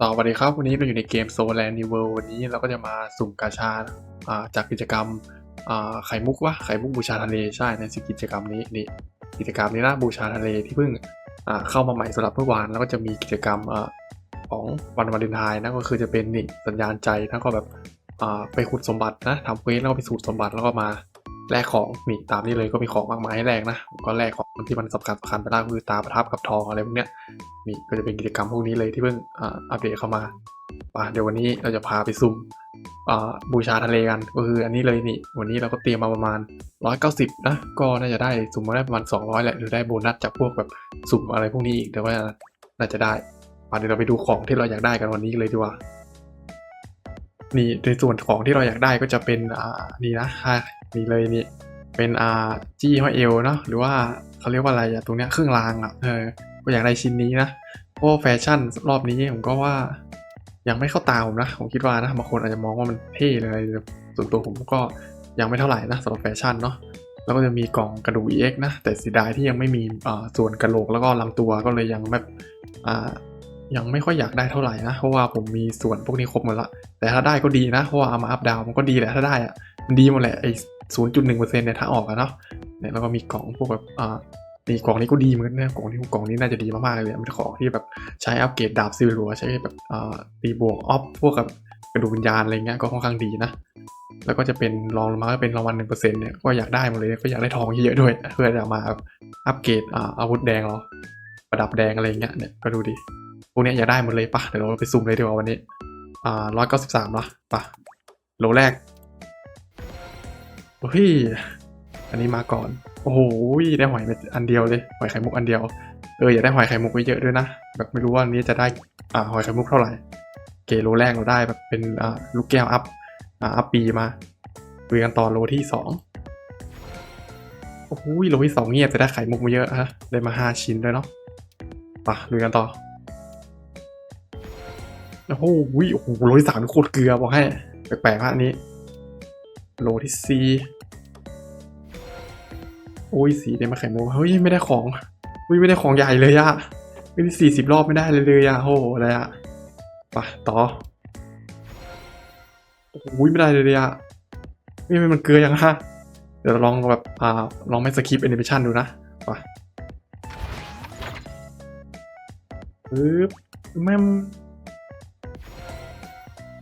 ต่อสวัสดีครับ วันนี้เราอยู่ในเกมโซแลนด์นิเวิลวันนี้เราก็จะมาสุ่มกาชาจากกิจกรรมไข่มุกวะไข่มุกบูชาทะเลใช่ในสิกิจกรรมนี้นี่กิจกรรมนี้นะบูชาทะเลที่เพิ่งเข้ามาใหม่สำหรับเมื่อวานแล้วก็จะมีกิจกรรมอของวันวาเลนไทน์นะก็คือจะเป็นนี่สัญญาณใจแล้วก็แบบไปขุดสมบัตินะทำเควสแล้วก็ไปสูตรสมบัติแล้วก็มา แลกของนี่ตามนี้เลยก็มีของมากมายให้แลกนะก็แลกของที่มันสำคัญสำคัญไปแล้วคือตาประทับกับทองอะไรพวกเนี้ยนี่ก็จะเป็นกิจกรรมพวกนี้เลยที่เพิ่งอัปเดตเข้ามาป่ะเดี๋ยววันนี้เราจะพาไปซุ่มบูชาทะเลกันก็คืออันนี้เลยนี่วันนี้เราก็เตรียมมาประมาณ 190 นะ ก็น่าจะได้สุ่มมาได้ประมาณ 200 แหละหรือได้โบนัสจากพวกแบบสุ่มอะไรพวกนี้อีกแต่ว่าน่าจะได้ป่ะเดี๋ยวเราไปดูของที่เราอยากได้กันวันนี้เลยดีกว่านี่ในส่วนของที่เราอยากได้ก็จะเป็นอ่านี่นะ นี่เลยนี่เป็นอ่าจี้ห้อยเอวเนาะหรือว่าเขาเรียกว่าอะไรอะตรงเนี้ยเครื่องรางอะเออก็อยากได้ชิ้นนี้นะเพราะแฟชั่นรอบนี้ผมก็ว่ายังไม่เข้าตาผมนะ ผมคิดว่านะบางคนอาจจะมองว่ามันเท่เลยส่วนตัวผมก็ยังไม่เท่าไหร่นะสำหรับแฟชั่นเนาะแล้วก็จะมีกล่องกระดูก EX นะ แต่เสียดายที่ยังไม่มีส่วนกระโหลกแล้วก็ลำตัวก็เลยยังแบบอ่ยังไม่ค่อยอยากได้เท่าไหร่นะ เพราะว่าผมมีส่วนพวกนี้ครบหมดละแต่ถ้าได้ก็ดีนะ เพราะว่าเอามาอัพดาวมันก็ดีแหละถ้าได้อะมันดีหมดแหละไอ ศูนย์จุดหนึ่งเนี่ยถ้าออกอะเนาะเนี่ยแล้วก็มีกล่องพวกแบบอ่านี่กล่องนี้ก็ดีเหมือนกันนะกล่องนี้กล่องนี้น่าจะดีมากๆเลยเป็นของที่แบบใช้อัปเกรดดาบซิลหรือว่าใช้แบบอ่าตีบวกออฟพวกกับกระดูกวิญญาณอะไรเงี้ยก็ค่อนข้างดีนะแล้วก็จะเป็นรองลงมาก็เป็นรางวัลหนึ่งเปอร์เซ็นต์เนี่ยก็อยากได้หมดเลยก็อยากได้ทองเยอะๆด้วย เพื่อจะมาอัปเกรดอ่าอาวุธแดงเราประดับแดงอะไรเงี้ยเนี่ยก็ดูดิพวกเนี้ยอยากได้หมดเลยปะเดี๋ยวเราไปซุ่มเลยดีกว่าวันนี้อ่าร้อยเก้าสิบสามละปะโลแรก เฮ้ย อันนี้มาก่อน โอ้โหได้หอยอันเดียวเลย หอยไข่มุกอันเดียว เอออยากได้หอยไข่มุกไว้เยอะด้วยนะ แบบไม่รู้ว่าอันนี้จะได้ อ่า หอยไข่มุกเท่าไหร่ เกโลแรกเราได้แบบเป็น อ่า ลูกแก้วอัพ อ่า อัพปีมาคุยกันต่อโลที่สองโอ้โหโลที่สองเงียบจะได้ไข่มุกมาเยอะฮะ ได้มาห้าชิ้นด้วยเนาะไปะลุยกันต่อโอ้โหโอ้โหโลที่สามโคตรเกลือบอกให้ แปลกๆฮะอันนี้ โลที่สี่โอ้ยสีได้มาไข่มุกเฮ้ยไม่ได้ของเฮ้ยไม่ได้ของใหญ่เลยอะไม่ได้สี่สิบรอบไม่ได้เลยเลยอะโอ้โหอะไรอะไปต่อโอ้ยไม่ได้เลยเลยอะไม่ไม่มันเกลือยังฮะเดี๋ยวลองแบบอ่าลองไม่สคริปแอนิเมชันดูนะไปปึ๊บแม่ม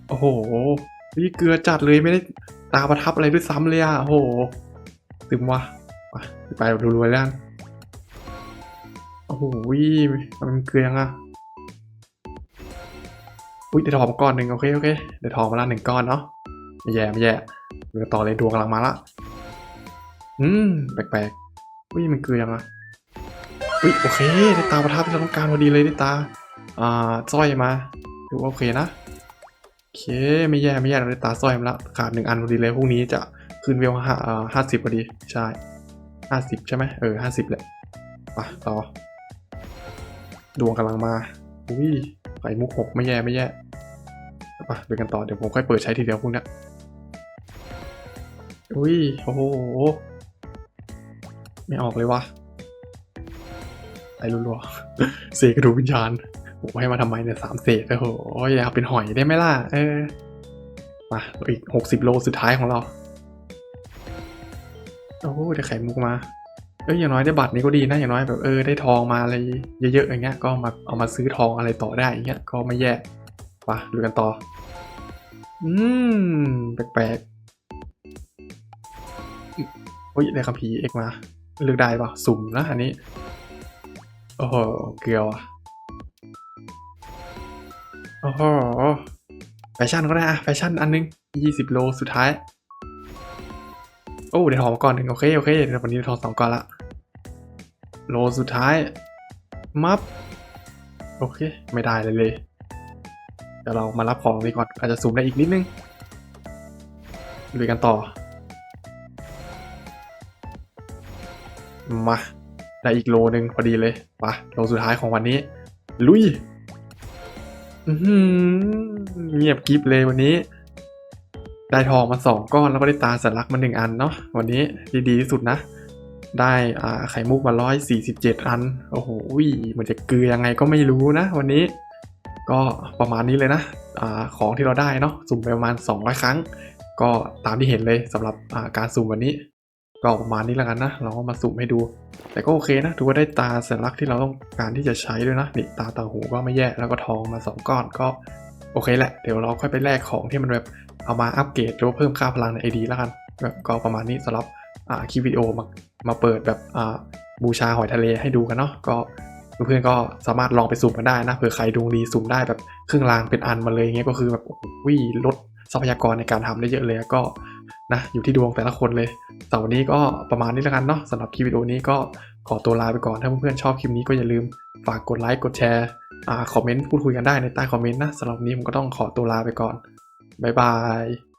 โอ้โหนี่เกลือจัดเลยไม่ได้ ตาประทับอะไรด้วยซ้ำเลยอะโหตึมวะไปไปรัวๆแล้วโอ้โหวิมันเกลือยังอะอุ้ยเดี๋ยวทองมาก้อนหนึ่งโอเคโอเคเดี๋ยวทองมาละหนึ่งก้อนเนาะไม่แย่ไม่แย่เรือต่อเลยดวงกำลังมาละอืมแปลกๆอุ้ยมันเกลือยังอะอุ้ยโอเคได้ตาประทับที่เราต้องการพอดีเลยได้ตาอ่าสร้อยมาถือว่าโอเคนะ โอเค ไม่แย่ ไม่แย่เราได้ตาสร้อยมาละขาดหนึ่งอันพอดีเลยพรุ่งนี้จะขึ้นเวลห้าห้าสิบพอดี ใช่ห้าสิบใช่ไหมเออห้าสิบแหละไปต่อ ดวงกำลังมาอุ้ยไข่มุกหกไม่แย่ไม่แย่ไปดูกันต่อเดี๋ยวผมค่อยเปิดใช้ทีเดียวพวกเนี้ยอุ้ยโอ้โหไม่ออกเลยวะไอ้รัวๆเสกกระดูกวิญญาณ ให้มาทำไมเนี่ยสามเศษโอ้โหอยากเป็นหอยได้ไหมล่ะ เออ มาอีกหกสิบโลสุดท้ายของเรา โอ้โหได้ไข่มุกมาเอ้ยอย่างน้อยได้บัตรนี้ก็ดีนะอย่างน้อยแบบเออได้ทองมาอะไรเยอะๆอย่างเงี้ยก็มาเอามาซื้อทองอะไรต่อได้อย่างเงี้ยก็ไม่แย่ปะดูกันต่อ อืมแปลกๆเฮ้ยได้คัมภีร์เอกมา เลือกได้ปะสุ่มนะอันนี้ โอ้โหเกลียวอะ โอ้โหแฟชั่นก็ได้อะแฟชั่นอันนึงยี่สิบโลสุดท้าย โอ้เดี๋ยวทองก่อนหนึ่งโอเคโอเคเดี๋ยววันนี้ทองสองก่อนละโลสุดท้าย มับโอเค ไม่ได้เลยเลยเดี๋ยวเรามารับของดีก่อนอาจจะซูมได้อีกนิดนึงลุยกันต่อ มา ได้อีกโลนึงพอดีเลยปะโลสุดท้ายของวันนี้ ลุย เงียบกริบเลยวันนี้ ได้ทองมาสองก้อนแล้วก็ได้ตาสัญลักษณ์มาหนึ่งอันเนาะวันนี้ที่ดีที่สุดนะ ได้อ่าไข่มุกมาร้อยสี่สิบเจ็ดอัน โอ้โหมันจะเกลือยังไงก็ไม่รู้นะ วันนี้ ก็ประมาณนี้เลยนะอาของที่เราได้เนาะสุ่มไปประมาณ 200 ครั้ง ก็ตามที่เห็นเลยสำหรับการสุ่มวันนี้ ก็ประมาณนี้แล้วกันนะ เราก็มาสุ่มให้ดู แต่ก็โอเคนะถือว่าได้ตาสัญลักษณ์ที่เราต้องการที่จะใช้ด้วยนะนี่ตาตาหูก็ไม่แย่แล้วก็ทองมา 2 ก้อนก็โอเคแหละ เดี๋ยวเราค่อยไปแลกของที่มันแบบเอามาอัปเกรดหรือว่าเพิ่มค่าพลังใน AD แล้วกันแบบก็ประมาณนี้สำหรับคลิปวิดีโอมามาเปิดแบบบูชาหอยทะเลให้ดูกันเนาะก็เพื่อนๆก็สามารถลองไปสุ่มกันได้นะเผื่อใครดวงดีสุ่มได้แบบครึ่งรางเป็นอันมาเลยเงี้ยก็คือแบบโอ้โหลดทรัพยากรในการทำได้เยอะเลยก็ นะอยู่ที่ดวงแต่ละคนเลยแต่วันนี้ก็ประมาณนี้แล้วกันเนาะสำหรับคลิปวิดีโอนี้ก็ขอตัวลาไปก่อนถ้าเพื่อนๆชอบคลิปนี้ก็อย่าลืมฝากกดไลค์กดแชร์อ่าคอมเมนต์พูดคุยกันได้ในใต้คอมเมนต์นะสำหรับนนี้ผมก็ต้องขอตัวลาไปก่อนบ๊ายบาย